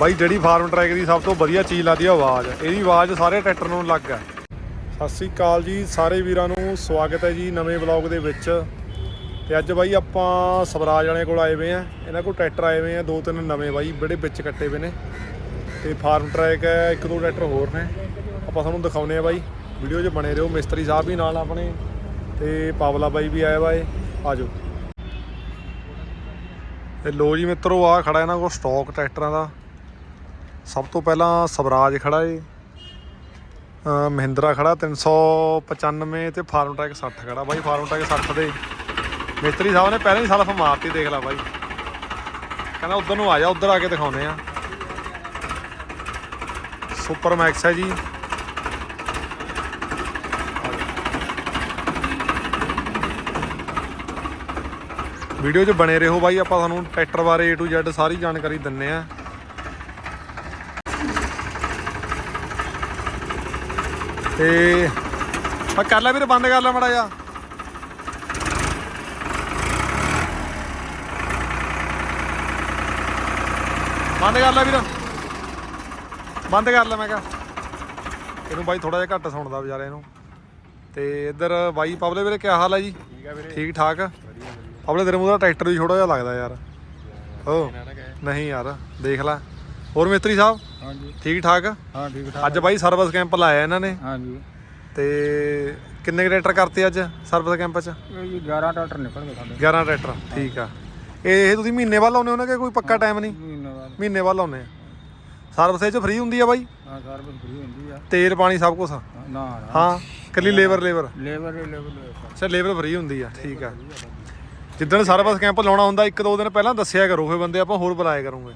ਬਾਈ, ਜਿਹੜੀ farm track ਦੀ ਸਭ ਤੋਂ ਵਧੀਆ ਚੀਜ਼ ਲੱਗਦੀ ਆ ਆਵਾਜ਼ ਇਹਦੀ ਆਵਾਜ਼ ਸਾਰੇ ਟਰੈਕਟਰ ਨੂੰ ਲੱਗ ਹੈ ਸਤਿ ਸ੍ਰੀ ਅਕਾਲ ਜੀ, ਸਾਰੇ ਵੀਰਾਂ ਨੂੰ ਸਵਾਗਤ ਹੈ ਜੀ ਨਵੇਂ ਵਲੌਗ ਦੇ ਵਿੱਚ। ਤੇ ਅੱਜ ਬਾਈ ਆਪਾਂ ਸਵਰਾਜ ਵਾਲੇ ਕੋਲ ਆਏ ਹੋਏ ਆ। ਇਹਨਾਂ ਕੋਲ ਟਰੈਕਟਰ ਆਏ ਹੋਏ ਆ, ਦੋ ਤਿੰਨ ਨਵੇਂ ਬਾਈ, ਬੜੇ ਵਿੱਚ ਕੱਟੇ ਹੋਏ ਨੇ। ਤੇ ਫਾਰਮ ਟਰੈਕ ਹੈ, ਇੱਕ ਦੋ ਟਰੈਕਟਰ ਹੋਰ ਨੇ। ਆਪਾਂ ਤੁਹਾਨੂੰ ਦਿਖਾਉਨੇ ਆ ਬਾਈ। ਵੀਡੀਓ 'ਚ ਬਣੇ ਰਹੋ, ਮਿਸਤਰੀ ਸਾਹਿਬ ਵੀ ਨਾਲ ਆਪਣੇ ਤੇ ਪਾਵਲਾ ਬਾਈ ਵੀ ਆਇਆ ਵਾ ਏ ਆਜੋ ਤੇ ਲੋ ਜੀ ਮਿੱਤਰੋ ਆ ਖੜਾ ਇਹਨਾਂ ਕੋਲ ਸਟਾਕ ਟਰੈਕਟਰਾਂ ਦਾ। ਸਭ ਤੋਂ ਪਹਿਲਾਂ ਸਵਰਾਜ ਖੜਾ ਏ। ਅ, ਮਹਿੰਦਰਾ ਖੜਾ 395 ਤੇ ਫਾਰਮ ਟਰੈਕ 60 ਖੜਾ। ਬਾਈ ਫਾਰਮ ਟਰੈਕ 60 ਦੇ। ਮਿਸਤਰੀ ਸਾਹਿਬ ਨੇ ਪਹਿਲਾਂ ਹੀ ਸਲਫ ਮਾਰਤੀ ਦੇਖ ਲੈ ਬਾਈ। ਕਹਿੰਦਾ ਉਧਰ ਨੂੰ ਆ ਜਾ ਉਧਰ ਆ ਕੇ ਦਿਖਾਉਂਦੇ ਆ। ਸੁਪਰ ਮੈਕਸ ਹੈ ਜੀ। ਵੀਡੀਓ 'ਚ ਬਣੇ ਰਹੋ ਬਾਈ ਆਪਾਂ ਤੁਹਾਨੂੰ ਟਰੈਕਟਰ ਬਾਰੇ A to Z ਸਾਰੀ ਜਾਣਕਾਰੀ ਦਿੰਨੇ ਆ। ਤੇ ਆ ਕਰ ਲੈ ਵੀਰ ਬੰਦ ਕਰ ਲੈ ਮੜਾ ਜਾ ਬੰਦ ਕਰ ਲੈ ਵੀਰ। ਬੰਦ ਕਰ ਲੈ ਮੈਂ ਕਿਹਾ। ਇਹਨੂੰ ਬਾਈ ਥੋੜਾ ਜਿਹਾ ਘੱਟ ਸੁਣਦਾ ਵਿਚਾਰੇ ਇਹਨੂੰ ਤੇ ਇੱਧਰ ਬਾਈ ਪਬਲੇ ਵੀਰੇ ਕੀ ਹਾਲ ਹੈ ਜੀ? ਠੀਕ ਆ ਵੀਰੇ। ਠੀਕ ਠਾਕ? ਪਬਲੇ ਤੇਰੇ ਮੂੰਹ ਦਾ ਟਰੈਕਟਰ ਵੀ ਥੋੜਾ ਜਿਹਾ ਲੱਗਦਾ ਯਾਰ। ਓ ਨਹੀਂ ਯਾਰ ਦੇਖ ਲੈ। ਹੋਰ ਮਿਸਤਰੀ ਸਾਹਿਬ? ਹਾਂਜੀ। ਠੀਕ ਠਾਕ? ਹਾਂ ਠੀਕ ਠਾਕ। ਅੱਜ ਬਾਈ ਸਰਵਿਸ ਕੈਂਪ ਲਾਇਆ ਇਹਨਾਂ ਨੇ। ਹਾਂਜੀ। ਤੇ ਕਿੰਨੇ ਟਰੈਕਟਰ ਕਰਤੇ ਅੱਜ ਸਰਵਿਸ ਕੈਂਪ 'ਚ? ਇਹ ਜੀ 11 ਟਰੈਕਟਰ ਨਿਕਲ ਗਏ ਸਾਡੇ। 11 ਟਰੈਕਟਰ ਠੀਕ ਆ। ਇਹ ਤੁਸੀਂ ਮਹੀਨੇ ਬਾਅਦ ਲਾਉਨੇ ਹੋ ਨਾ ਕਿ ਕੋਈ ਪੱਕਾ ਟਾਈਮ ਨਹੀਂ? ਮਹੀਨੇ ਬਾਅਦ। ਲਾਉਨੇ ਆ। ਸਰਵਿਸ ਇਹ 'ਚ ਫ੍ਰੀ ਹੁੰਦੀ ਆ ਬਾਈ? ਹਾਂ ਸਰਵਿਸ ਫ੍ਰੀ ਹੁੰਦੀ ਆ। ਤੇਲ ਪਾਣੀ ਸਭ ਕੁਝ ਨਾ ਹਾਂ ਕੱਲੀ ਲੇਬਰ ਲੇਬਰ ਲੇਬਰ ਲੇਬਰ ਅੱਛਾ ਲੇਬਰ ਫ੍ਰੀ ਹੁੰਦੀ ਆ ਠੀਕ ਆ। ਜਿੱਦਣ ਸਰਵਿਸ ਕੈਂਪ ਲਾਉਣਾ ਹੁੰਦਾ ਇੱਕ ਦੋ ਦਿਨ ਪਹਿਲਾਂ ਦੱਸਿਆ ਕਰੋ ਫੇ ਬੰਦੇ ਆਪਾਂ ਹੋਰ ਬੁਲਾਇਆ ਕਰੂਗੇ।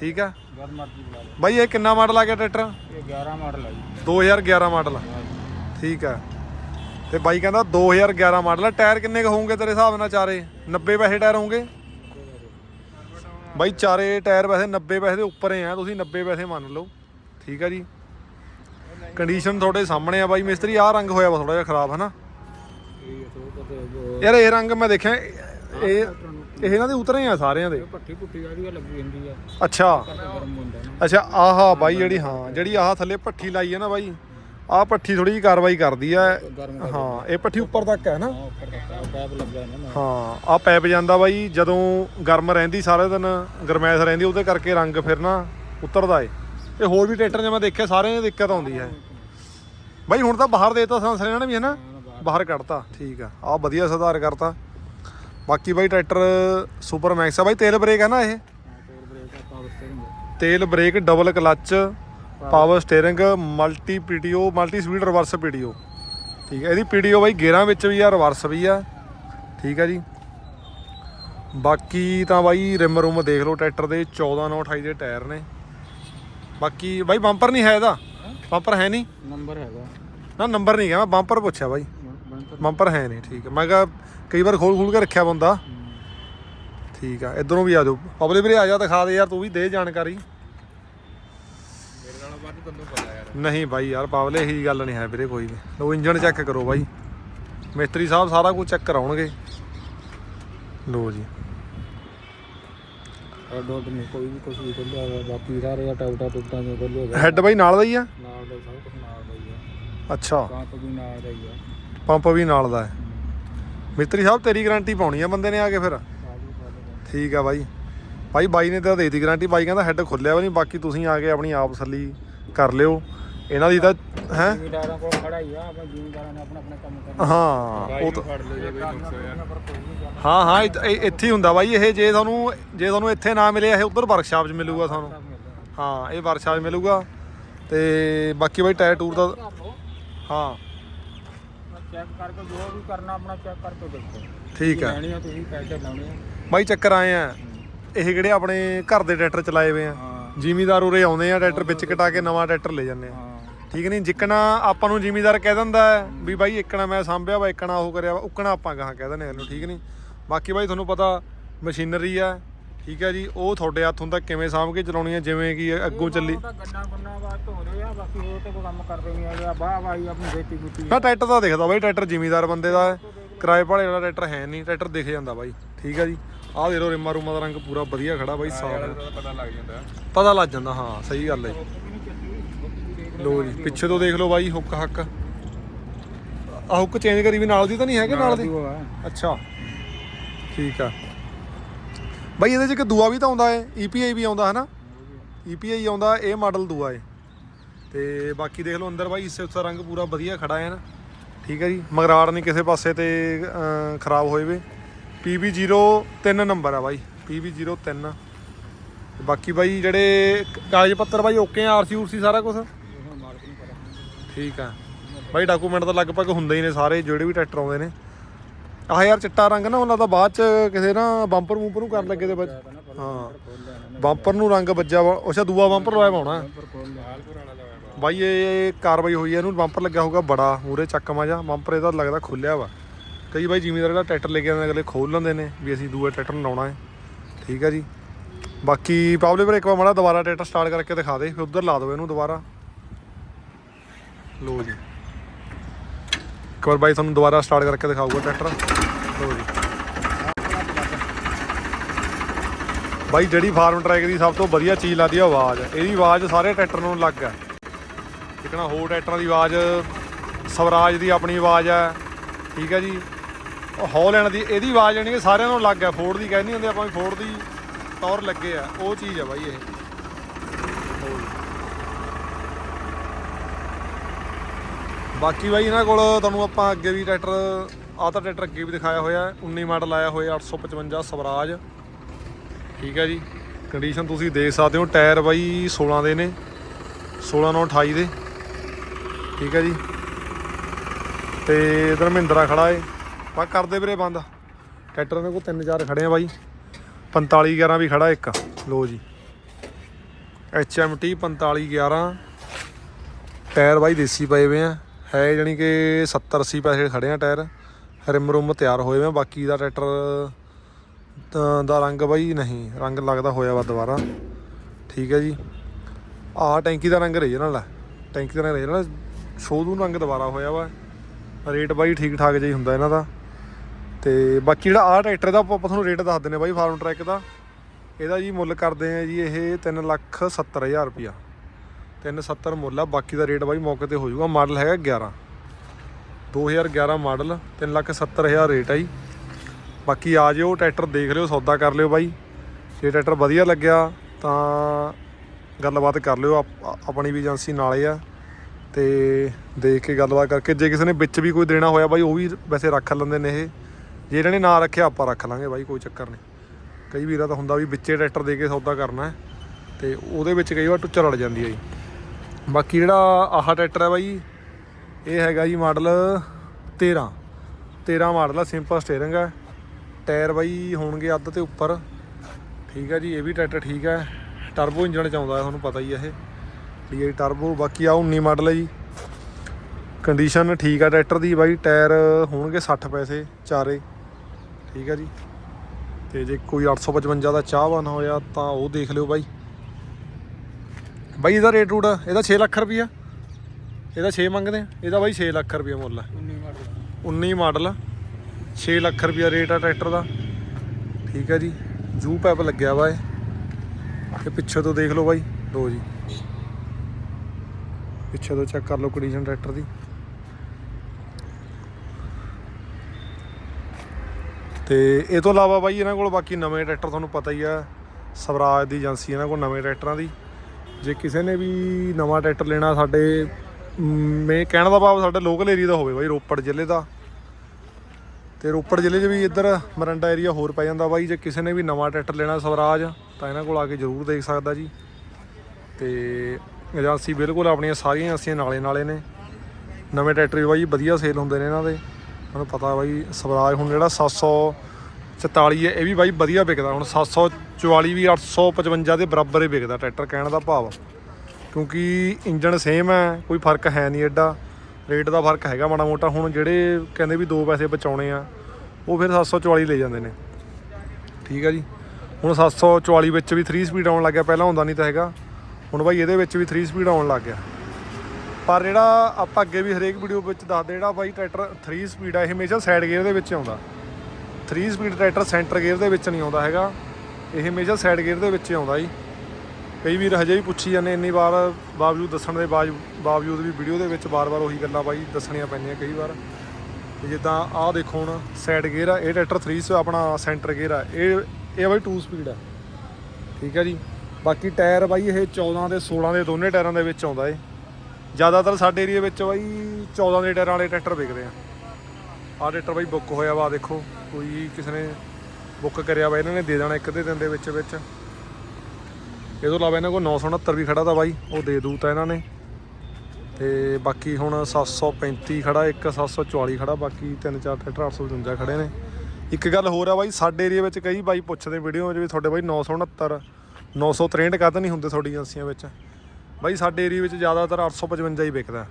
ਠੀਕ ਆ? ਬੁਲਾ ਜਦ ਮਰਜ਼ੀ ਬੁਲਾ ਲਓ। ਬਾਈ ਇਹ ਕਿੰਨਾ ਮਾਡਲ ਆ ਗਿਆ ਟਰੈਕਟਰ? ਇਹ 11 ਮਾਡਲ ਆ ਜੀ। 2011 ਮਾਡਲ ਆ। ਠੀਕ ਆ। ਤੇ ਬਾਈ ਕਹਿੰਦਾ 2011 ਮਾਡਲ ਆ। ਟਾਇਰ ਕਿੰਨੇ ਕ ਹੋਣਗੇ ਤੇਰੇ ਹਿਸਾਬ ਨਾਲ ਚਾਰੇ? 90 ਪੈਸੇ ਟਾਇਰ ਹੋਣਗੇ ਬਾਈ ਚਾਰੇ ਟਾਇਰ ਵੈਸੇ 90 ਪੈਸੇ ਦੇ ਉੱਪਰ ਹੀ ਆ। ਤੁਸੀਂ 90 ਪੈਸੇ ਮੰਨ ਲਓ। ਠੀਕ ਆ ਜੀ। ਕੰਡੀਸ਼ਨ ਤੁਹਾਡੇ ਸਾਹਮਣੇ ਆ ਬਾਈ। ਮਿਸਤਰੀ ਆ ਰੰਗ ਹੋਇਆ ਵਾ ਥੋੜਾ ਜਿਹਾ ਖਰਾਬ ਹਨਾ? ਕਦੇ ਜੋ ਯਾਰ ਇਹ ਰੰਗ ਮੈਂ ਦੇਖਿਆ, ਇਹ ਇਹ ਇਹਨਾਂ ਦੇ ਉਤਰੇ ਆ ਸਾਰਿਆਂ ਦੇ। ਪੱਟੀ ਪੁੱਟੀ ਵਾਲੀ ਲੱਗੀ ਹੁੰਦੀ ਆ ਅੱਛਾ। ਅੱਛਾ, ਆਹਾ ਬਾਈ ਜਿਹੜੀ, ਹਾਂ, ਜਿਹੜੀ ਆਹ ਥੱਲੇ ਪੱਠੀ ਲਾਈ ਹੈ ਨਾ ਬਾਈ, ਆਹ ਪੱਠੀ ਥੋੜੀ ਜਿਹੀ ਕਾਰਵਾਈ ਕਰਦੀ ਆ। ਹਾਂ, ਇਹ ਪੱਠੀ ਉੱਪਰ ਤੱਕ ਹੈ ਨਾ? ਹਾਂ, ਆਹ ਪੈਪ ਜਾਂਦਾ ਬਾਈ, ਜਦੋਂ ਗਰਮ ਰਹਿੰਦੀ ਸਾਰੇ ਦਿਨ, ਗਰਮੈਸ਼ ਰਹਿੰਦੀ, ਉਹਦੇ ਕਰਕੇ ਰੰਗ ਫਿਰ ਨਾ ਉਤਰਦਾ ਏ। ਤੇ ਹੋਰ ਵੀ ਟਰੈਕਟਰ ਜਿਵੇਂ ਦੇਖਿਆ, ਸਾਰਿਆਂ ਦੀ ਦਿੱਕਤ ਆਉਂਦੀ ਹੈ। ਬਾਈ ਹੁਣ ਤਾਂ ਬਾਹਰ ਦੇਤਾ ਸੰਸਰ ਇਹਨਾਂ ਵੀ ਹੈ ਨਾ ਬਾਹਰ ਕੱਢਤਾ ਠੀਕ ਆ। ਆ ਵਧੀਆ ਸੁਧਾਰ ਕਰਤਾ। ਬਾਕੀ ਬਾਈ ਟਰੈਕਟਰ ਸੁਪਰ ਮੈਕਸ ਆ। ਬਾਈ ਤੇਲ ਬ੍ਰੇਕ ਹੈ ਨਾ ਇਹ? ਤੇਲ brake double clutch power steering multi PTO multi speed reverse PTO. ਠੀਕ ਹੈ ਇਹਦੀ ਪੀਟੀਓ ਬਾਈ ਗੇਅਰਾਂ ਵਿੱਚ ਵੀ ਆ ਰਿਵਰਸ ਵੀ ਆ। ਠੀਕ ਆ ਜੀ। ਬਾਕੀ ਤਾਂ ਬਾਈ ਰਿਮ ਰੂਮ ਦੇਖ ਲਓ ਟਰੈਕਟਰ ਦੇ 14 9 28 ਦੇ ਟਾਇਰ ਨੇ। ਬਾਕੀ ਬਾਈ ਬੰਪਰ ਨਹੀਂ ਹੈ ਇਹਦਾ? ਬੰਪਰ ਹੈ ਨਹੀਂ? ਨੰਬਰ ਹੈਗਾ। ਨਾ ਨੰਬਰ ਨਹੀਂ ਗਿਆ। ਮੈਂ ਬੰਪਰ ਪੁੱਛਿਆ ਬਾਈ। ਬੰਪਰ ਹੈ ਨਹੀਂ ਠੀਕ ਹੈ। ਮੈਂ ਕਿਹਾ ਕਈ ਵਾਰ ਖੋਲ ਖੋਲ ਕੇ ਰੱਖਿਆ ਬੰਦਾ। ਠੀਕ ਆ ਇਧਰੋਂ ਵੀ ਆ ਜਾਓ। ਪਬਲੇ ਵੀਰੇ ਆ ਜਾ ਦਿਖਾ ਦੇ ਯਾਰ ਤੂੰ ਵੀ ਦੇ ਜਾਣਕਾਰੀ। ਮੇਰੇ ਨਾਲੋਂ ਵੱਧ ਤੈਨੂੰ ਪਤਾ ਯਾਰ ਨਹੀਂ ਬਾਈ ਯਾਰ ਪਾਵਲੇ ਇਹੀ ਗੱਲ ਨਹੀਂ ਹੈ ਵੀਰੇ ਕੋਈ ਵੀ। ਲੋ ਇੰਜਨ ਚੈੱਕ ਕਰੋ ਬਾਈ। ਮਿਸਤਰੀ ਸਾਹਿਬ ਸਾਰਾ ਕੁਝ ਚੈੱਕ ਕਰਾਉਣਗੇ। ਲੋ ਜੀ। ਔਰ ਡੋਟ ਨਹੀਂ ਕੋਈ ਵੀ ਕੁਝ ਵੀ ਖੋਲਿਆ ਹੋਇਆ ਬਾਕੀ ਸਾਰੇ ਆ ਟਾਉਟਾ ਟੁੱਟਾਂ ਜੋ ਖੋਲਿਆ ਹੋਇਆ ਹੈੱਡ ਬਾਈ ਨਾਲ ਦਾ ਹੀ ਆ? ਨਾਲ ਦਾ ਸਭ ਕੁਝ ਨਾਲ ਦਾ ਹੀ ਆ। ਅੱਛਾ। ਕਾਂਪ ਵੀ ਨਾਲ ਦਾ ਹੀ ਆ। ਪੰਪ ਵੀ ਨਾਲ ਦਾ ਹੈ। ਮਿਸਤਰੀ ਸਾਹਿਬ ਤੇਰੀ ਗਾਰੰਟੀ ਪਾਉਣੀ ਆ ਬੰਦੇ ਨੇ ਆ ਕੇ ਫਿਰ? ਠੀਕ ਆ ਬਾਈ। ਬਾਈ ਬਾਈ ਨੇ ਤਾਂ ਦੇ ਦਿੱਤੀ ਗਾਰੰਟੀ ਬਾਈ ਕਹਿੰਦਾ ਹੈੱਡ ਖੁੱਲਿਆ ਵਾ ਨਹੀਂ ਬਾਕੀ ਤੁਸੀਂ ਆ ਕੇ ਆਪਣੀ ਆਪ ਤਸੱਲੀ ਕਰ ਲਿਓ। ਇਹਨਾਂ ਦੀ ਤਾਂ ਹੈ? ਜ਼ਿਮੀਦਾਰਾਂ ਕੋਲ ਖੜਾ ਹੀ ਆ ਆਪਾਂ ਜ਼ਿਮੀਦਾਰਾਂ ਨੇ ਆਪਣਾ ਆਪਣਾ ਕੰਮ ਕਰਨਾ। ਹਾਂ ਉਹ ਤਾਂ ਹਾਂ ਹਾਂ ਇੱਥ- ਇਹ- ਇੱਥੇ ਹੀ ਹੁੰਦਾ ਬਾਈ। ਇਹ ਜੇ ਤੁਹਾਨੂੰ ਜੇ ਤੁਹਾਨੂੰ ਇੱਥੇ ਨਾ ਮਿਲੇ ਇਹ ਉਧਰ ਵਰਕਸ਼ਾਪ 'ਚ ਮਿਲੂਗਾ ਤੁਹਾਨੂੰ। ਹਾਂ ਇਹ ਵਰਕਸ਼ਾਪ 'ਚ ਮਿਲੂਗਾ। ਤੇ ਬਾਕੀ ਬਾਈ ਟਾਇਰ ਟੂਰ ਦਾ ਹਾਂ। ਚੈੱਕ ਕਰਕੇ ਜੋ ਵੀ ਕਰਨਾ ਆਪਣਾ ਚੈੱਕ ਕਰਕੇ ਦੇਖੋ। ਠੀਕ ਹੈ ਲੈਣੀ ਆ ਤੁਸੀਂ ਪੈਸੇ ਲਾਉਣੇ ਆ। ਬਾਈ ਚੱਕਰ ਆਏ ਆ। ਇਹ ਕਿਹੜੇ ਆਪਣੇ ਘਰ ਦੇ ਟਰੈਕਟਰ ਚਲਾਏ ਹੋਏ ਆ। ਜ਼ਿਮੀਦਾਰ ਉਰੇ ਆਉਂਦੇ ਆ ਟਰੈਕਟਰ ਵਿੱਚ ਕਟਾ ਕੇ ਨਵਾਂ ਟਰੈਕਟਰ ਲੈ ਜਾਂਦੇ ਆ। ਠੀਕ ਨਹੀਂ? ਜਿੱਕਣਾ ਆਪਾਂ ਨੂੰ ਜ਼ਿਮੀਦਾਰ ਕਹਿ ਦਿੰਦਾ ਵੀ ਬਾਈ ਇੱਕਣਾ ਮੈਂ ਸਾਂਭਿਆ ਵਾ ਇੱਕਣਾ ਉਹ ਕਰਿਆ ਵਾ ਉੱਕਣਾ ਆਪਾਂ ਗਾਹਾਂ ਕਹਿ ਦਿੰਦੇ ਇਹਨੂੰ ਠੀਕ ਨਹੀਂ? ਬਾਕੀ ਬਾਈ ਤੁਹਾਨੂੰ ਪਤਾ ਮਸ਼ੀਨਰੀ ਆ ਠੀਕ ਹੈ ਜੀ ਉਹ ਤੁਹਾਡੇ ਹੱਥ ਹੁੰਦਾ ਕਿਵੇਂ ਸਾਂਭ ਕੇ ਚਲਾਉਣੀ ਆ ਜਿਵੇਂ ਕਿ ਅੱਗੋਂ ਚੱਲੀ? ਉਹ ਤਾਂ ਗੰਨਾ ਗੁੰਨਾ ਵਾ ਧੋ ਰਹੇ ਆ ਬਾਕੀ ਉਹ ਤੇ ਕੋਈ ਕੰਮ ਕਰਦੇ ਨਹੀਂ ਹੈਗੇ ਆ ਬਾਹ ਬਾਈ ਆਪਣੀ ਖੇਤੀ ਗੁੱਤੀ ਨਾ ਟਰੈਕਟਰ ਤਾਂ ਦਿਖਦਾ ਬਾਈ ਟਰੈਕਟਰ ਜ਼ਿਮੀਦਾਰ ਬੰਦੇ ਦਾ ਹੈ। ਕਿਰਾਏ ਭਾੜੇ ਵਾਲਾ ਟਰੈਕਟਰ ਹੈ ਨਹੀਂ ਟਰੈਕਟਰ ਦਿਖ ਜਾਂਦਾ ਬਾਈ ਠੀਕ ਹੈ ਜੀ। ਆਹ ਦੇ ਲੋ ਰਿਮਾ ਰੂਮਾ ਦਾ ਰੰਗ ਪੂਰਾ ਵਧੀਆ ਖੜਾ ਬਾਈ ਸਾਫ਼ ਹੈ। ਪਤਾ ਲੱਗ ਜਾਂਦਾ। ਪਤਾ ਲੱਗ ਜਾਂਦਾ ਹਾਂ ਸਹੀ ਗੱਲ ਹੈ ਲੋ ਜੀ ਪਿੱਛੇ ਤੋਂ ਦੇਖ ਲਓ ਬਾਈ ਹੁੱਕ ਹੱਕ। ਆ ਹੁੱਕ ਚੇਂਜ ਕਰੀ ਵੀ ਨਾਲ ਦੀ ਤਾਂ ਨਹੀਂ ਹੈਗੇ ਨਾਲ ਦੀ? ਅੱਛਾ। ਠੀਕ ਆ। ਬਾਈ ਇਹਦੇ ਚ ਇੱਕ ਦੂਆ ਵੀ ਤਾਂ ਆਉਂਦਾ ਹੈ EPI ਵੀ ਆਉਂਦਾ ਹੈ ਨਾ EPI ਆਉਂਦਾ ਇਹ ਮਾਡਲ ਦੂਆ ਏ। ਤੇ ਬਾਕੀ ਦੇਖ ਲਓ ਅੰਦਰ ਬਾਈ ਇਸੇ ਉਸਾ ਰੰਗ ਪੂਰਾ ਵਧੀਆ ਖੜਾ ਹੈ ਨਾ ਠੀਕ ਹੈ ਜੀ? ਮਗਰਾੜ ਨਹੀਂ ਕਿਸੇ ਪਾਸੇ ਤੇ ਅਹ, ਖਰਾਬ ਹੋਏ ਵੇ। PB03 ਨੰਬਰ ਆ ਬਾਈ PB03 ਤੇ ਬਾਕੀ ਬਾਈ ਜਿਹੜੇ ਕਾਗਜ਼ ਪੱਤਰ ਬਾਈ ਓਕੇ ਆ ਆਰਸੀ ਉਰਸੀ ਸਾਰਾ ਕੁਝ ਠੀਕ ਆ। ਬਾਈ ਡਾਕੂਮੈਂਟ ਤਾਂ ਲਗਭਗ ਹੁੰਦੇ ਹੀ ਨੇ ਸਾਰੇ ਜਿਹੜੇ ਵੀ ਟਰੈਕਟਰ ਆਉਂਦੇ ਨੇ। ਆਹ ਯਾਰ ਚਿੱਟਾ ਰੰਗ ਨਾ, ਉਹਨਾਂ ਦਾ ਬਾਅਦ ਚ ਕਿਸੇ ਨਾ ਬੰਪਰ ਮੂੰਪਰ ਨੂੰ ਕਰਨ ਲੱਗੇ ਤੇ ਬੱਚ- ਹਾਂ। ਬੰਪਰ ਨੂੰ ਰੰਗ ਵੱਜਾ ਅੱਛਾ, ਦੂਆ ਬੰਪਰ ਲਵਾਇਆ ਪਾਉਣਾ ਬਾਈ, ਇਹ ਕਾਰਵਾਈ ਹੋਈ ਹੈ ਇਹਨੂੰ ਬੰਪਰ ਲੱਗਿਆ ਹੋਊਗਾ ਬੜਾ। ਮੂਰੇ ਚੱਕਮਾ ਜਾ ਬੰਪਰ ਇਹਦਾ ਲੱਗਦਾ ਖੁੱਲਿਆ ਵਾ। ਕਈ ਬਾਈ ਜ਼ਿਮੀਦਾਰ ਜਿਹੜਾ ਟਰੈਕਟਰ ਲੈ ਕੇ ਆਉਂਦੇ ਅਗਲੇ ਖੋਲ ਲੈਂਦੇ ਨੇ ਵੀ ਅਸੀਂ ਦੂਆ ਟਰੈਕਟਰ ਨੂੰ ਲਾਉਣਾ ਹੈ। ਠੀਕ ਹੈ ਜੀ। ਬਾਕੀ ਪਾਵਲੇ ਵੀਰ, ਇੱਕ ਵਾਰ ਮਾੜਾ ਦੁਬਾਰਾ ਟਰੈਕਟਰ ਸਟਾਰਟ ਕਰਕੇ ਦਿਖਾ ਦੇ। ਫਿਰ ਉਧਰ ਲਾ ਦਿਓ ਇਹਨੂੰ ਦੁਬਾਰਾ। ਲੋ ਜੀ। ਇੱਕ ਵਾਰ ਬਾਈ ਤੁਹਾਨੂੰ ਦੁਬਾਰਾ ਸਟਾਰਟ ਕਰਕੇ ਦਿਖਾਊਗਾ ਟਰੈਕਟਰ ਲੋ ਜੀ। ਬਾਈ ਜਿਹੜੀ ਫਾਰਮ ਟਰੈਕ ਦੀ ਸਭ ਤੋਂ ਵਧੀਆ ਚੀਜ਼ ਲੱਗਦੀ ਆ ਆਵਾਜ਼ ਇਹਦੀ ਆਵਾਜ਼ ਸਾਰੇ ਟਰੈਕਟਰ ਨੂੰ ਲੱਗ ਹੈ ਕਿਤਨਾ ਹੋਰ ਟਰੈਕਟਰਾਂ ਦੀ ਆਵਾਜ਼, ਸਵਰਾਜ ਦੀ ਆਪਣੀ ਆਵਾਜ਼ ਹੈ ਠੀਕ ਹੈ ਜੀ। ਉਹ ਹੌਲੈਂਡ ਦੀ, ਇਹਦੀ ਆਵਾਜ਼ ਜਾਣੀ ਕਿ ਸਾਰਿਆਂ ਨੂੰ ਲੱਗ ਹੈ ਫੋਰਡ ਦੀ ਕਹਿੰਦੀ ਹੁੰਦੇ ਆਪਾਂ ਵੀ ਫੋਰਡ ਦੀ ਤੌਰ ਲੱਗੇ ਆ। ਉਹ ਚੀਜ਼ ਆ ਬਾਈ ਇਹ ਲਓ ਜੀ। ਬਾਕੀ ਬਾਈ ਇਹਨਾਂ ਕੋਲ ਤੁਹਾਨੂੰ ਆਪਾਂ ਅੱਗੇ ਵੀ ਟਰੈਕਟਰ, ਆਹ ਤਾਂ ਟਰੈਕਟਰ ਅੱਗੇ ਵੀ ਦਿਖਾਇਆ ਹੋਇਆ ਹੈ। 19 ਮਾਡਲ ਆਇਆ ਹੋਇਆ 855 ਸਵਰਾਜ। ਠੀਕ ਹੈ ਜੀ। ਕੰਡੀਸ਼ਨ ਤੁਸੀਂ ਦੇਖ ਸਕਦੇ ਹੋ, ਟਾਇਰ ਬਾਈ 16 ਦੇ ਨੇ 16 ਨਾਲ 28 ਦੇ। ਠੀਕ ਹੈ ਜੀ। ਤੇ ਇਧਰ ਮਹਿੰਦਰਾ ਖੜਾ ਏ। ਬਾ ਕਰਦੇ ਵੀਰੇ ਬੰਦ। ਟਰੈਕਟਰ ਦੇ ਕੋਲ ਤਿੰਨ ਚਾਰ ਖੜੇ ਆ ਬਾਈ। 45 11 ਵੀ ਖੜਾ ਇੱਕ। ਲੋ ਜੀ। HMT 45 11 ਟਾਇਰ ਬਾਈ ਦੇਸੀ ਪਏ ਹੋਏ ਆ। ਹੈ ਜਾਨੀ ਕਿ 70 80 ਪੈਸੇ ਖੜੇ ਆ ਟਾਇਰ। ਰਿਮ ਰੁਮ ਤਿਆਰ ਹੋਏ ਹੋਏ ਬਾਕੀ ਦਾ ਟਰੈਕਟਰ ਦਾ ਰੰਗ ਬਾਈ ਨਹੀਂ, ਰੰਗ ਲੱਗਦਾ ਹੋਇਆ ਵਾ ਦੁਬਾਰਾ। ਠੀਕ ਹੈ ਜੀ। ਆਹ ਟੈਂਕੀ ਦਾ ਰੰਗ ਰਹੀ ਹੈ ਟੈਂਕੀ ਦਾ ਰੰਗ ਰਹੀ ਰੀਜਨਲ ਸ਼ੋਦੂ ਰੰਗ ਦੁਬਾਰਾ ਹੋਇਆ ਵਾ। ਰੇਟ ਬਾਈ ਠੀਕ ਠਾਕ ਜਿਹਾ ਹੁੰਦਾ ਇਹਨਾਂ ਦਾ। ਤੇ ਬਾਕੀ ਜਿਹੜਾ ਆਹ ਟਰੈਕਟਰ ਦਾ ਆਪਾਂ ਆਪਾਂ ਤੁਹਾਨੂੰ ਰੇਟ ਦੱਸ ਦਿੰਦੇ ਬਾਈ ਫਾਰਮ ਟਰੈਕ ਦਾ। ਇਹਦਾ ਜੀ ਮੁੱਲ ਕਰਦੇ ਆ ਜੀ ਇਹ 3 ਲੱਖ 70 ਹਜ਼ਾਰ ਰੁਪਿਆ 370 ਮੁੱਲ ਆ, ਬਾਕੀ ਦਾ ਰੇਟ ਬਾਈ ਮੌਕੇ ਤੇ ਹੋ ਜਾਊਗਾ ਮਾਡਲ ਹੈਗਾ 11 2011 ਮਾਡਲ 3 ਲੱਖ 70 ਹਜ਼ਾਰ ਰੇਟ ਆ ਜੀ। ਬਾਕੀ ਆ ਜਿਓ, ਟਰੈਕਟਰ ਦੇਖ ਲਿਓ, ਸੌਦਾ ਕਰ ਲਿਓ ਬਾਈ। ਜੇ ਟਰੈਕਟਰ ਵਧੀਆ ਲੱਗਿਆ ਤਾਂ ਗੱਲਬਾਤ ਕਰ ਲਿਓ, ਆਪ- ਆਪਣੀ ਵੀ ਏਜੰਸੀ ਨਾਲੇ ਆ। ਤੇ ਦੇਖ ਕੇ ਗੱਲਬਾਤ ਕਰਕੇ, ਜੇ ਕਿਸੇ ਨੇ ਵਿੱਚ ਵੀ ਕੋਈ ਦੇਣਾ ਹੋਇਆ ਬਾਈ, ਉਹ ਵੀ ਵੈਸੇ ਰੱਖ ਲੈਂਦੇ ਨੇ ਇਹ। ਜੇ ਇਹਨਾਂ ਨੇ ਨਾ ਰੱਖਿਆ, ਆਪਾਂ ਰੱਖ ਲਾਂਗੇ ਬਾਈ, ਕੋਈ ਚੱਕਰ ਨਹੀਂ। ਕਈ ਵੀਰਾਂ ਤਾਂ ਹੁੰਦਾ ਵੀ ਵਿੱਚੇ ਟਰੈਕਟਰ ਦੇ ਕੇ ਸੌਦਾ ਕਰਨਾ ਹੈ, ਤੇ ਉਹਦੇ ਵਿੱਚ ਕਈ ਵਾਰ ਟੁੱਚਰ ਅੜ ਜਾਂਦੀ ਹੈ ਜੀ। ਬਾਕੀ ਜਿਹੜਾ ਆਹ ਟਰੈਕਟਰ ਹੈ ਬਾਈ, ਇਹ ਹੈਗਾ ਜੀ ਮਾਡਲ 13 13 ਮਾਡਲ ਆ ਸਿੰਪਲ ਸਟੀਅਰਿੰਗ ਹੈ। ਟਾਇਰ ਬਾਈ ਹੋਣਗੇ ਅੱਧ ਤੇ ਉੱਪਰ। ਠੀਕ ਹੈ ਜੀ, ਇਹ ਵੀ ਟਰੈਕਟਰ ਠੀਕ ਹੈ। ਟਰਬੋ ਇੰਜਣ ਚ ਆਉਂਦਾ ਤੁਹਾਨੂੰ ਪਤਾ ਹੀ ਹੈ ਇਹ। ਠੀਕ ਡੀਆਈ ਟਰਬੋ ਬਾਕੀ ਆ 19 ਮਾਡਲ ਹੈ ਜੀ। ਕੰਡੀਸ਼ਨ ਠੀਕ ਆ ਟਰੈਕਟਰ ਦੀ ਬਾਈ, ਟਾਇਰ ਹੋਣਗੇ 60 ਪੈਸੇ ਚਾਰੇ। ਠੀਕ ਹੈ ਜੀ। ਤੇ ਜੇ ਕੋਈ 855 ਦਾ ਚਾਹਵਾਨ ਹੋਇਆ ਤਾਂ ਉਹ ਦੇਖ ਲਿਓ ਬਾਈ। ਬਾਈ ਇਹਦਾ ਰੇਟ ਰੂਟ ਇਹਦਾ 6 ਲੱਖ ਰੁਪਈਆ। ਇਹਦਾ 6 ਮੰਗਦੇ ਆ ਇਹਦਾ ਬਾਈ 6 ਲੱਖ ਰੁਪਈਆ ਮੁੱਲ ਹੈ 19 ਮਾਡਲ 6 ਲੱਖ ਰੁਪਈਆ ਰੇਟ ਆ ਟਰੈਕਟਰ ਦਾ। ਠੀਕ ਹੈ ਜੀ ਜੂ ਪੈਪ ਲੱਗਿਆ ਵਾ ਇਹ। ਤੇ ਪਿੱਛੇ ਤੋਂ ਦੇਖ ਲਓ ਬਾਈ ਲੋ ਜੀ। ਪਿੱਛੇ ਤੋਂ ਚੈੱਕ ਕਰ ਲਓ ਕੰਡੀਸ਼ਨ ਟਰੈਕਟਰ ਦੀ। ਤੇ ਇਹ ਤੋਂ ਇਲਾਵਾ ਬਾਈ ਇਹਨਾਂ ਕੋਲ ਬਾਕੀ ਨਵੇਂ ਟਰੈਕਟਰ ਤੁਹਾਨੂੰ ਪਤਾ ਹੀ ਆ। ਸਵਰਾਜ ਦੀ ਏਜੰਸੀ ਇਹਨਾਂ ਕੋਲ ਨਵੇਂ ਟਰੈਕਟਰਾਂ ਦੀ। ਜੇ ਕਿਸੇ ਨੇ ਵੀ ਨਵਾਂ ਟਰੈਕਟਰ ਲੈਣਾ ਸਾਡੇ, ਮੈਂ ਕਹਿਣ ਦਾ ਭਾਵ ਸਾਡੇ ਲੋਕਲ ਏਰੀਆ ਦਾ ਹੋਵੇ ਬਾਈ, ਰੋਪੜ ਜ਼ਿਲ੍ਹੇ ਦਾ। ਤੇ ਰੋਪੜ ਜ਼ਿਲ੍ਹੇ 'ਚ ਵੀ ਇੱਧਰ ਮਰੰਡਾ ਏਰੀਆ ਹੋਰ ਪੈ ਜਾਂਦਾ ਬਾਈ, ਜੇ ਕਿਸੇ ਨੇ ਵੀ ਨਵਾਂ ਟਰੈਕਟਰ ਲੈਣਾ ਸਵਰਾਜ, ਤਾਂ ਇਹਨਾਂ ਕੋਲ ਆ ਕੇ ਜ਼ਰੂਰ ਦੇਖ ਸਕਦਾ ਜੀ। ਤੇ ਏਜੰਸੀ ਬਿਲਕੁਲ ਆਪਣੀਆਂ ਸਾਰੀਆਂ ਏਜੰਸੀਆਂ ਨਾਲੇ ਨਾਲੇ ਨੇ। ਨਵੇਂ ਟਰੈਕਟਰ ਵੀ ਬਾਈ, ਵਧੀਆ ਸੇਲ ਹੁੰਦੇ ਨੇ ਇਹਨਾਂ ਦੇ। ਤੁਹਾਨੂੰ ਪਤਾ ਬਾਈ, ਸਵਰਾਜ ਹੁਣ ਜਿਹੜਾ 744 ਹੈ, ਇਹ ਵੀ ਬਾਈ ਵਧੀਆ ਵਿਕਦਾ। ਹੁਣ 744 ਵੀ 855 ਦੇ ਬਰਾਬਰ ਹੀ ਵਿਕਦਾ, ਟਰੈਕਟਰ ਕਹਿਣ ਦਾ ਭਾਵ। ਕਿਉਂਕਿ ਇੰਜਨ ਸੇਮ ਹੈ, ਕੋਈ ਫ਼ਰਕ ਹੈ ਨਹੀਂ ਐਡਾ ਰੇਟ ਦਾ ਫ਼ਰਕ ਹੈਗਾ ਮਾੜਾ ਮੋਟਾ। ਹੁਣ ਜਿਹੜੇ ਕਹਿੰਦੇ ਵੀ ਦੋ ਪੈਸੇ ਬਚਾਉਣੇ ਆ, ਉਹ ਫਿਰ 744 ਲੈ ਜਾਂਦੇ ਨੇ। ਠੀਕ ਹੈ ਜੀ। ਹੁਣ 744 ਵਿੱਚ ਵੀ 3 ਸਪੀਡ ਆਉਣ ਲੱਗ ਗਿਆ ਪਹਿਲਾਂ ਹੁੰਦਾ ਨਹੀਂ ਤਾਂ ਹੈਗਾ। ਹੁਣ ਬਾਈ ਇਹਦੇ ਵਿੱਚ ਵੀ 3 ਸਪੀਡ ਆਉਣ ਲੱਗ ਗਿਆ। ਪਰ ਜਿਹੜਾ ਆਪਾਂ ਅੱਗੇ ਵੀ ਹਰੇਕ ਵੀਡੀਓ ਵਿੱਚ ਦੱਸਦੇ ਜਿਹੜਾ ਬਾਈ ਟਰੈਕਟਰ 3 ਸਪੀਡ ਆ, ਇਹ ਹਮੇਸ਼ਾ ਸਾਈਡ ਗੇਅਰ ਦੇ ਵਿੱਚ ਆਉਂਦਾ। 3 ਸਪੀਡ ਟਰੈਕਟਰ ਸੈਂਟਰ ਗੇਅਰ ਦੇ ਵਿੱਚ ਨਹੀਂ ਆਉਂਦਾ ਹੈਗਾ। ਇਹ ਹਮੇਸ਼ਾ ਸਾਈਡ ਗੇਅਰ ਦੇ ਵਿੱਚ ਆਉਂਦਾ ਜੀ। ਕਈ ਵੀਰ ਹਜੇ ਵੀ ਪੁੱਛੀ ਜਾਂਦੇ, ਇੰਨੀ ਵਾਰ ਬਾਵਜੂਦ ਦੱਸਣ ਦੇ ਬਾਜ- ਬਾਵਜੂਦ ਵੀ ਵੀਡੀਓ ਦੇ ਵਿੱਚ ਵਾਰ ਵਾਰ ਉਹੀ ਗੱਲਾਂ ਬਾਈ ਦੱਸਣੀਆਂ ਪੈਂਦੀਆਂ ਕਈ ਵਾਰ। ਤੇ ਜਿੱਦਾਂ ਆਹ ਦੇਖੋ ਹੁਣ ਸਾਈਡ ਗੇਅਰ ਆ, ਇਹ ਟਰੈਕਟਰ 3 ਸ ਆਪਣਾ ਸੈਂਟਰ ਗੇਅਰ ਆ। ਇਹ ਇਹ ਬਾਈ 2 ਸਪੀਡ ਆ। ਠੀਕ ਹੈ ਜੀ। ਬਾਕੀ ਟਾਇਰ ਬਾਈ ਇਹ 14 ਤੇ 16 ਦੇ ਦੋਨੇ ਟਾਇਰਾਂ ਦੇ ਵਿੱਚ ਆਉਂਦਾ ਏ। ਜ਼ਿਆਦਾਤਰ ਸਾਡੇ ਏਰੀਆ ਵਿੱਚ ਬਾਈ 14 ਦੇ ਟਾਇਰਾਂ ਵਾਲੇ ਟਰੈਕਟਰ ਵਿਕਦੇ ਆ। ਆਹ ਟਰੈਕਟਰ ਬਾਈ ਬੁੱਕ ਹੋਇਆ ਵਾ, ਦੇਖੋ, ਕੋਈ ਕਿਸੇ ਨੇ ਬੁੱਕ ਕਰਿਆ ਵਾ, ਇਹਨਾਂ ਨੇ ਦੇ ਦੇਣਾ ਇੱਕ ਦੇ ਦਿਨ ਦੇ ਵਿੱਚ ਵਿੱਚ। ਇਹ ਤੋਂ ਇਲਾਵਾ ਇਹਨਾਂ ਕੋਲ 969 ਵੀ ਖੜਾ ਤਾਂ ਬਾਈ, ਉਹ ਦੇ ਦੂ ਤਾਂ ਇਹਨਾਂ ਨੇ। ਤੇ ਬਾਕੀ ਹੁਣ 735 ਖੜਾ, ਇੱਕ 744 ਖੜਾ, ਬਾਕੀ ਤਿੰਨ ਚਾਰ ਟਰੈਕਟਰ 855 ਖੜੇ ਨੇ। ਇੱਕ ਗੱਲ ਹੋਰ ਆ ਬਾਈ, ਸਾਡੇ ਏਰੀਆ ਵਿੱਚ ਕਈ ਬਾਈ ਪੁੱਛਦੇ ਵੀਡੀਓ ਵਿੱਚ ਵੀ ਤੁਹਾਡੇ ਬਾਈ 969 963 ਕਾਹਤੇ ਨਹੀਂ ਹੁੰਦੇ ਤੁਹਾਡੀ ਏਜੰਸੀਆਂ ਵਿੱਚ? ਬਾਈ ਸਾਡੇ ਏਰੀਆ ਵਿੱਚ ਜ਼ਿਆਦਾਤਰ 855 ਹੀ ਵਿਕਦਾ।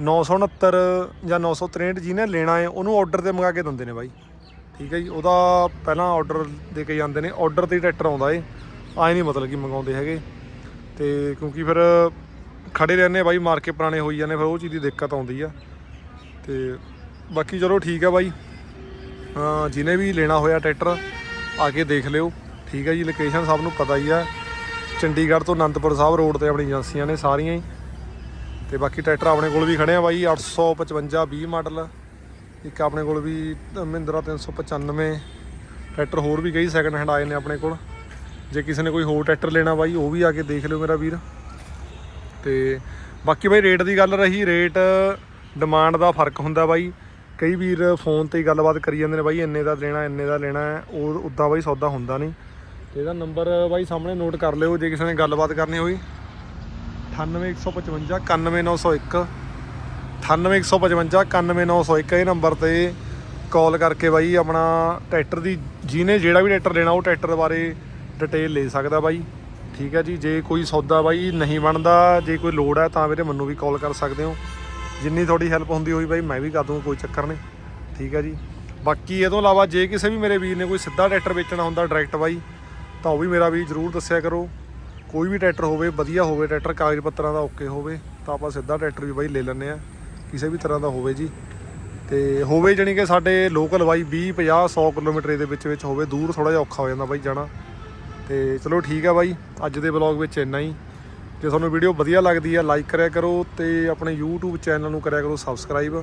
969 ਜਾਂ 963 ਜਿਹਨੇ ਲੈਣਾ ਹੈ, ਉਹਨੂੰ ਆਰਡਰ ਤੇ ਮੰਗਾ ਕੇ ਦਿੰਦੇ ਨੇ ਬਾਈ। ਠੀਕ ਹੈ ਜੀ, ਉਹਦਾ ਪਹਿਲਾਂ ਆਰਡਰ ਦੇ ਕੇ ਜਾਂਦੇ ਨੇ ਆਰਡਰ ਤੇ ਟਰੈਕਟਰ ਆਉਂਦਾ ਏ। ਆਏ ਨਹੀਂ ਮਤਲਬ ਕਿ ਮੰਗਾਉਂਦੇ ਹੈਗੇ। ਤੇ ਕਿਉਂਕਿ ਫਿਰ ਖੜੇ ਰਹਿੰਦੇ ਬਾਈ ਮਾਰ ਕੇ ਪੁਰਾਣੇ ਹੋਈ ਜਾਂਦੇ, ਫਿਰ ਉਹ ਚੀਜ਼ ਦੀ ਦਿੱਕਤ ਆਉਂਦੀ ਆ। ਤੇ ਬਾਕੀ ਚਲੋ ਠੀਕ ਆ ਬਾਈ। ਹਾਂ, ਜਿਹਨੇ ਵੀ ਲੈਣਾ ਹੋਇਆ ਟਰੈਕਟਰ ਆ ਕੇ ਦੇਖ ਲਿਓ। ਠੀਕ ਹੈ ਜੀ ਲੋਕੇਸ਼ਨ ਸਭ ਨੂੰ ਪਤਾ ਹੀ ਆ। ਚੰਡੀਗੜ੍ਹ ਤੋਂ ਅਨੰਦਪੁਰ ਸਾਹਿਬ ਰੋਡ ਤੇ ਆਪਣੀ ਏਜੰਸੀਆਂ ਨੇ ਸਾਰੀਆਂ ਹੀ। ਤੇ ਬਾਕੀ ਟਰੈਕਟਰ ਆਪਣੇ ਕੋਲ ਵੀ ਖੜੇ ਆ ਬਾਈ 855 20 ਮਾਡਲ। ਇੱਕ ਆਪਣੇ ਕੋਲ ਵੀ ਮਹਿੰਦਰਾ 395 ਟਰੈਕਟਰ ਹੋਰ ਵੀ ਕਈ ਸੈਕਿੰਡ ਹੈਂਡ ਆਏ ਨੇ ਆਪਣੇ ਕੋਲ। ਜੇ ਕਿਸੇ ਨੇ ਕੋਈ ਹੋਰ ਟਰੈਕਟਰ ਲੈਣਾ ਬਾਈ, ਉਹ ਵੀ ਆ ਕੇ ਦੇਖ ਲਿਓ ਮੇਰਾ ਵੀਰ। ਤੇ ਬਾਕੀ ਬਾਈ ਰੇਟ ਦੀ ਗੱਲ ਰਹੀ ਰੇਟ ਡਿਮਾਂਡ ਦਾ ਫ਼ਰਕ ਹੁੰਦਾ ਬਾਈ। ਕਈ ਵੀਰ ਫੋਨ ਤੇ ਹੀ ਗੱਲਬਾਤ ਕਰੀ ਜਾਂਦੇ ਨੇ ਬਾਈ, ਇੰਨੇ ਦਾ ਲੈਣਾ, ਇੰਨੇ ਦਾ ਲੈਣਾ, ਉਹ, ਉਦਾਂ ਬਾਈ ਸੌਦਾ ਹੁੰਦਾ ਨਹੀਂ। ਤੇ ਇਹਦਾ ਨੰਬਰ ਬਾਈ ਸਾਹਮਣੇ ਨੋਟ ਕਰ ਲਿਓ, ਜੇ ਕਿਸੇ ਨੇ ਗੱਲਬਾਤ ਕਰਨੀ ਹੋਈ। 98155 91901 98155 91901 ਇਹ ਨੰਬਰ ਤੇ ਕਾਲ ਕਰਕੇ ਬਾਈ, ਆਪਣਾ ਟਰੈਕਟਰ ਦੀ ਜਿਹਨੇ ਜਿਹੜਾ ਵੀ ਟਰੈਕਟਰ ਲੈਣਾ, ਉਹ ਟਰੈਕਟਰ ਬਾਰੇ ਡਿਟੇਲ ਲੈ ਸਕਦਾ ਬਾਈ। ਠੀਕ ਹੈ ਜੀ, ਜੇ ਕੋਈ ਸੌਦਾ ਬਾਈ ਨਹੀਂ ਬਣਦਾ, ਜੇ ਕੋਈ ਲੋੜ ਹੈ ਤਾਂ ਵੀਰੇ ਮੈਨੂੰ ਵੀ ਕਾਲ ਕਰ ਸਕਦੇ ਹੋ। ਜਿੰਨੀ ਤੁਹਾਡੀ ਹੈਲਪ ਹੁੰਦੀ ਹੋਈ ਬਾਈ, ਮੈਂ ਵੀ ਕਰ ਦੂੰਗਾ, ਕੋਈ ਚੱਕਰ ਨਹੀਂ। ਠੀਕ ਹੈ ਜੀ। ਬਾਕੀ ਇਹ ਤੋਂ ਇਲਾਵਾ ਜੇ ਕਿਸੇ ਵੀ ਮੇਰੇ ਵੀਰ ਨੇ ਕੋਈ ਸਿੱਧਾ ਟਰੈਕਟਰ ਵੇਚਣਾ ਹੁੰਦਾ ਡਾਇਰੈਕਟ ਬਾਈ, ਤਾਂ ਉਹ ਵੀ ਮੇਰਾ ਵੀ ਜਰੂਰ ਦੱਸਿਆ ਕਰੋ। ਕੋਈ ਵੀ ਟਰੈਕਟਰ ਹੋਵੇ, ਵਧੀਆ ਹੋਵੇ, ਟਰੈਕਟਰ ਕਾਗਜ਼ ਪੱਤਰਾਂ ਦਾ ਓਕੇ ਹੋਵੇ, ਤਾਂ ਆਪਾਂ ਸਿੱਧਾ ਟਰੈਕਟਰ ਵੀ ਬਾਈ ਲੈ ਲੈਂਦੇ ਆ ਕਿਸੇ ਵੀ ਤਰ੍ਹਾਂ ਦਾ ਹੋਵੇ ਜੀ। ਤੇ ਹੋਵੇ ਜਾਣੀ ਕਿ ਸਾਡੇ ਲੋਕਲ ਬਾਈ 20 50 100 ਕਿਲੋਮੀਟਰ ਦੇ ਵਿੱਚ ਵਿੱਚ ਹੋਵੇ, ਦੂਰ ਥੋੜਾ ਜਿਹਾ ਔਖਾ ਹੋ ਜਾਂਦਾ ਬਾਈ ਜਾਣਾ। ਤੇ ਚਲੋ ਠੀਕ ਆ ਬਾਈ, ਅੱਜ ਦੇ ਵਲੌਗ ਵਿੱਚ ਇੰਨਾ ਹੀ। ਜੇ ਤੁਹਾਨੂੰ ਵੀਡੀਓ ਵਧੀਆ ਲੱਗਦੀ ਆ ਲਾਈਕ ਕਰਿਆ ਕਰੋ ਤੇ ਆਪਣੇ YouTube ਚੈਨਲ ਨੂੰ ਕਰਿਆ ਕਰੋ ਸਬਸਕ੍ਰਾਈਬ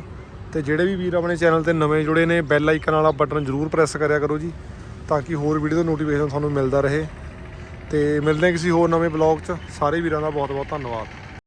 ਤੇ ਜਿਹੜੇ ਵੀ ਵੀਰ ਆਪਣੇ ਚੈਨਲ ਤੇ ਨਵੇਂ ਜੁੜੇ ਨੇ ਬੈਲ ਆਈਕਨ ਵਾਲਾ ਬਟਨ ਜ਼ਰੂਰ ਪ੍ਰੈਸ ਕਰਿਆ ਕਰੋ ਜੀ, ਤਾਂ ਕਿ ਹੋਰ ਵੀਡੀਓ ਦਾ ਨੋਟੀਫਿਕੇਸ਼ਨ ਤੁਹਾਨੂੰ ਮਿਲਦਾ ਰਹੇ। ਤੇ ਮਿਲਦੇ ਹਾਂ ਕਿਸੇ ਹੋਰ ਨਵੇਂ ਵਲੌਗ 'ਚ। ਸਾਰੇ ਵੀਰਾਂ ਦਾ ਬਹੁਤ ਬਹੁਤ ਧੰਨਵਾਦ।